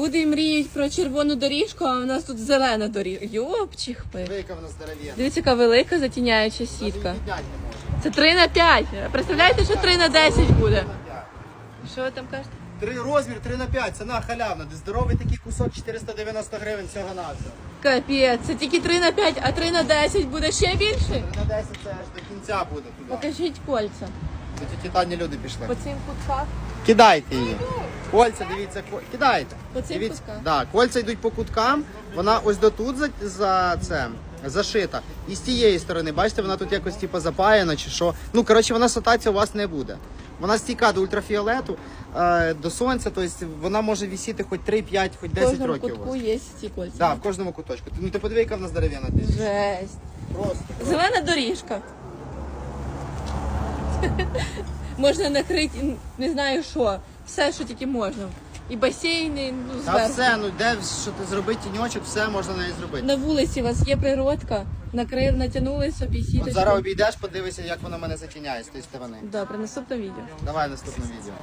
Люди мріють про червону доріжку, а у нас тут зелена доріжка. Йопчихпи. Вийка в нас здоров'яна. Дивіться, яка велика затіняюча сітка. Це 3 на 5. Представляєте, що 3 на 10 буде? Що ви там кажете? Три розмір 3 на 5, ціна халявна. Де здоровий такий кусок 490 гривень всього на все. Капець, це тільки 3 на 5, а 3 на 10 буде ще більше? 3 на 10 це аж до кінця буде туди. Покажіть кольця. Це ті титанні люди пішли. По цим кутках. Кидайте її. Кольця, дивіться, ко- кидайте. По цим Дивіться, кутках? да, кольця йдуть по куткам, вона ось дотут за, за це. Зашита. І з тієї сторони, бачите, вона тут якось типу, запаяна чи що. Ну, коротше, вона сатація у вас не буде. Вона стійка до ультрафіолету, е, до сонця, тобто вона може висіти хоч 3, 5, хоч В 10 кожному років. у кутку вас. є ці кольця. Да, в кожному куточку. Ну ти подиви, яка в нас дерев'яна. Жесть. Просто. Зелена доріжка. можна накрити, не знаю що, все, що тільки можна. І басейни, ну, Та зверху. все, ну де що ти зробити тіньочок, все можна неї зробити. На вулиці у вас є природка, накрив, натягнули собі От зараз обійдеш, подивися, як воно мене затіняє з тієї сторони. Добре, наступне відео. Давай наступне відео.